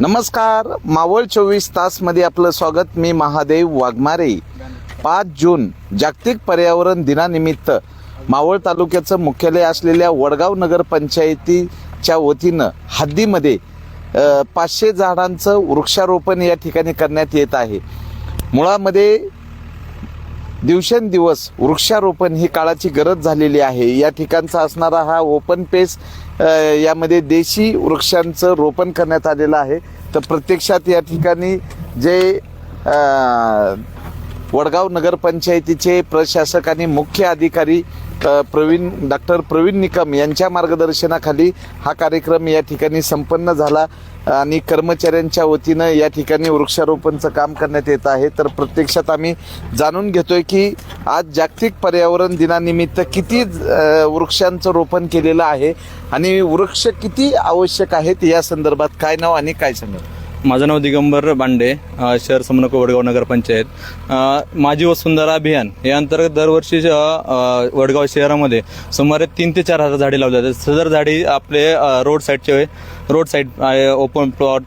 नमस्कार. मावळ चोवीस तासमध्ये आपलं स्वागत. मी महादेव वाघमारे. पाच जून जागतिक पर्यावरण दिनानिमित्त मावळ तालुक्याचं मुख्यालय असलेल्या वडगाव नगर पंचायतीच्या वतीनं हद्दीमध्ये पाचशे झाडांचं वृक्षारोपण या ठिकाणी करण्यात येत आहे. मुळामध्ये दिवसेंदिवस वृक्षारोपण ही काळाची गरज झालेली आहे. या ठिकाणचा असणारा हा ओपन पेस यामध्ये देशी वृक्षांचं रोपण करण्यात आलेलं आहे. तर प्रत्यक्षात या ठिकाणी जे वडगाव नगरपंचायतीचे प्रशासक आणि मुख्य अधिकारी प्रवीण डॉक्टर प्रवीण निकम यांच्या मार्गदर्शनाखाली हा कार्यक्रम या ठिकाणी संपन्न झाला. आणि कर्मचाऱ्यांच्या वतीनं या ठिकाणी वृक्षारोपणचं काम करण्यात येत आहे. तर प्रत्यक्षात आम्ही जाणून घेतोय की आज जागतिक पर्यावरण दिनानिमित्त किती वृक्षांचं रोपण केलेलं आहे आणि वृक्ष किती आवश्यक आहेत या संदर्भात काय नाव आणि काय सांगा माझं नाव दिगंबर बांडे शहर समनको वडगाव नगरपंचायत माझी वसुंधरा अभियान या अंतर्गत दरवर्षी वडगाव शहरामध्ये सुमारे तीन ते चार हजार झाडे लावली जातात. सदर झाडी आपले रोड साईडचे रोड साईड ओपन प्लॉट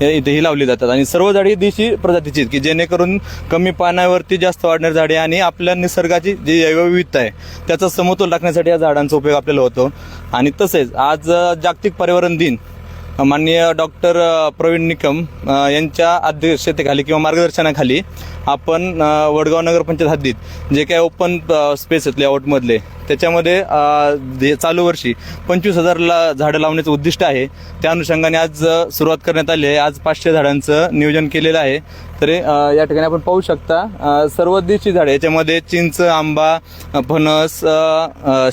हे इथेही लावली जातात. आणि सर्व झाडी देशी प्रजातीची आहेत की जेणेकरून कमी पाण्यावरती जास्त वाढणारी झाडे आणि आपल्या निसर्गाची जी जैवविविधता आहे त्याचा समतोल राखण्यासाठी या झाडांचा उपयोग आपल्याला होतो. आणि तसेच आज जागतिक पर्यावरण दिन माननीय डॉक्टर प्रवीण निकम यांच्या अध्यक्षतेखाली किंवा मार्गदर्शनाखाली आपण वडगाव नगरपंचायत हद्दीत जे काय ओपन स्पेस आहेत लेआउटमधले त्याच्यामध्ये जे चालू वर्षी पंचवीस हजारला झाडं लावण्याचं उद्दिष्ट आहे. त्या अनुषंगाने आज सुरुवात करण्यात आली आहे. आज पाचशे झाडांचं नियोजन केलेलं आहे. तरी या ठिकाणी आपण पाहू शकता सर्व देशी झाडे याच्यामध्ये चिंच आंबा फणस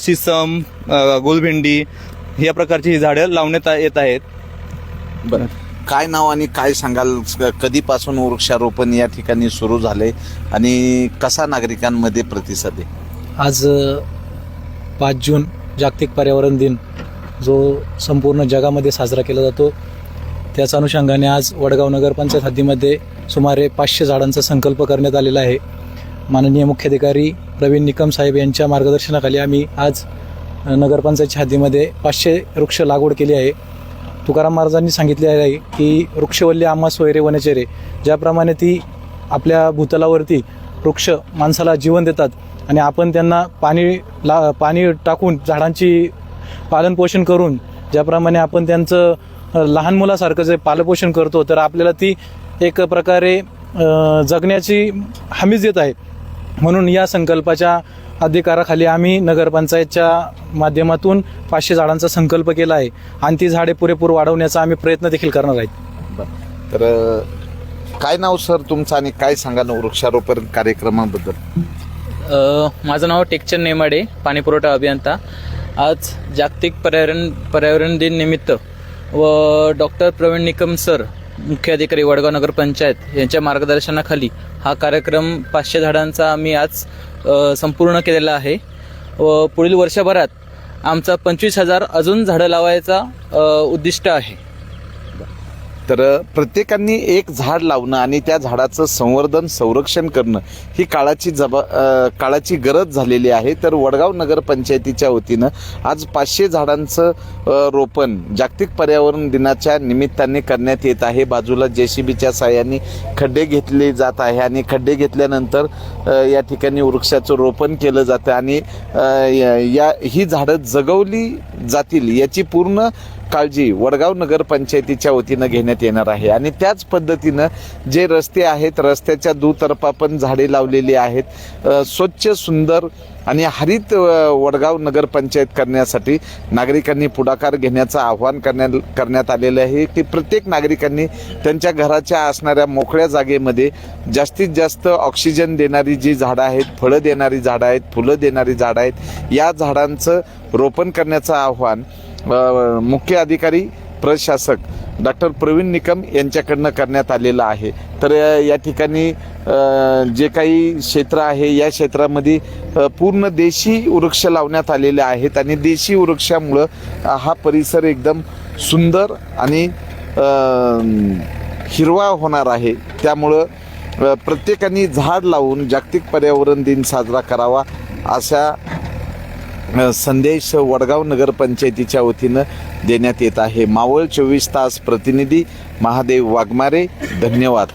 शिसम गोलभेंडी गुलभेंडी या प्रकारची ही झाडं लावण्यात येत आहेत. बरं. काय नाव आणि काय सांगाल? कधीपासून वृक्षारोपण या ठिकाणी सुरू झाले आणि कसा नागरिकांमध्ये प्रतिसाद आहे? आज पाच जून जागतिक पर्यावरण दिन जो संपूर्ण जगामध्ये साजरा केला जातो त्याच अनुषंगाने आज वडगाव नगरपंचायत हद्दीमध्ये सुमारे पाचशे झाडांचा संकल्प करण्यात आलेला आहे. माननीय मुख्याधिकारी प्रवीण निकम साहेब यांच्या मार्गदर्शनाखाली आम्ही आज नगरपंचायतच्या हद्दीमध्ये पाचशे वृक्ष लागवड केली आहे. तुकाराम महाराजांनी सांगितले आहे की वृक्षवल्ली आम्हा सोयरे वनचेरे ज्याप्रमाणे ती आपल्या भूतलावरती वृक्ष माणसाला जीवन देतात आणि आपण त्यांना पाणी ला पाणी टाकून झाडांची पालनपोषण करून ज्याप्रमाणे आपण त्यांचं लहान मुलासारखं जे पालनपोषण करतो तर आपल्याला ती एक प्रकारे जगण्याची हमीच देत आहे. म्हणून या संकल्पाच्या अधिकाराखाली आम्ही नगरपंचायतच्या माध्यमातून पाचशे झाडांचा संकल्प केला आहे. आणि ती झाडे पुरेपूर वाढवण्याचा आम्ही प्रयत्न देखील करणार आहेत. तर काय नाव सर तुमचं आणि काय सांगाल वृक्षारोपण कार्यक्रमाबद्दल? अ, माझं नाव टेकचंद नेमाडे पाणीपुरवठा अभियंता. आज जागतिक पर्यावरण पर्यावरण दिन निमित्त व डॉक्टर प्रवीण निकम सर मुख्याधिकारी वडगाव वडगाव नगरपंचायत यांच्या मार्गदर्शनाखाली हा कार्यक्रम पाचशे झाडांचा आम्ही आज संपूर्ण केलेला आहे. व पुढील वर्षभरात आमचा पंचवीस हजार अजून झाडं लावायचा उद्दिष्ट आहे. तर प्रत्येकाने एक झाड लावणं आणि त्या झाडाचं संवर्धन संरक्षण करणं ही काळाची जबा काळाची गरज झालेली आहे. तर वडगाव नगरपंचायतीच्या वतीनं आज पाचशे झाडांचं रोपण जागतिक पर्यावरण दिनाच्या निमित्ताने करण्यात येत आहे. बाजूला जे सी बीच्या साह्याने खड्डे घेतले जात आहे आणि खड्डे घेतल्यानंतर या ठिकाणी वृक्षाचं रोपण केलं जातं आणि या- ही झाडं जगवली जातील याची पूर्ण काळजी वडगाव नगरपंचायतीच्या वतीनं घेण्यात येणार आहे. आणि त्याच पद्धतीनं जे रस्ते आहेत रस्त्याच्या दुतर्फा पण झाडे लावलेली आहेत. स्वच्छ सुंदर आणि हरित वडगाव नगरपंचायत करण्यासाठी नागरिकांनी पुढाकार घेण्याचं आव्हान करण्या करण्यात आलेलं आहे. की प्रत्येक नागरिकांनी त्यांच्या घराच्या असणाऱ्या मोकळ्या जागेमध्ये जास्तीत जास्त ऑक्सिजन देणारी जी झाडं आहेत फळं देणारी झाडं आहेत फुलं देणारी झाडं आहेत या झाडांचं रोपण करण्याचं आव्हान मुख्य अधिकारी प्रशासक डॉक्टर प्रवीण निकम यांच्याकडनं करण्यात आलेलं आहे. तर या ठिकाणी जे काही क्षेत्र आहे या क्षेत्रामध्ये पूर्ण देशी वृक्ष लावण्यात आलेले आहेत आणि देशी वृक्षामुळं हा परिसर एकदम सुंदर आणि हिरवा होणार आहे. त्यामुळं प्रत्येकाने झाड लावून जागतिक पर्यावरण दिन साजरा करावा अशा संदेश वडगाव नगरपंचायतीच्या वतीनं देण्यात येत आहे. मावळ चोवीस तास प्रतिनिधी महादेव वाघमारे धन्यवाद.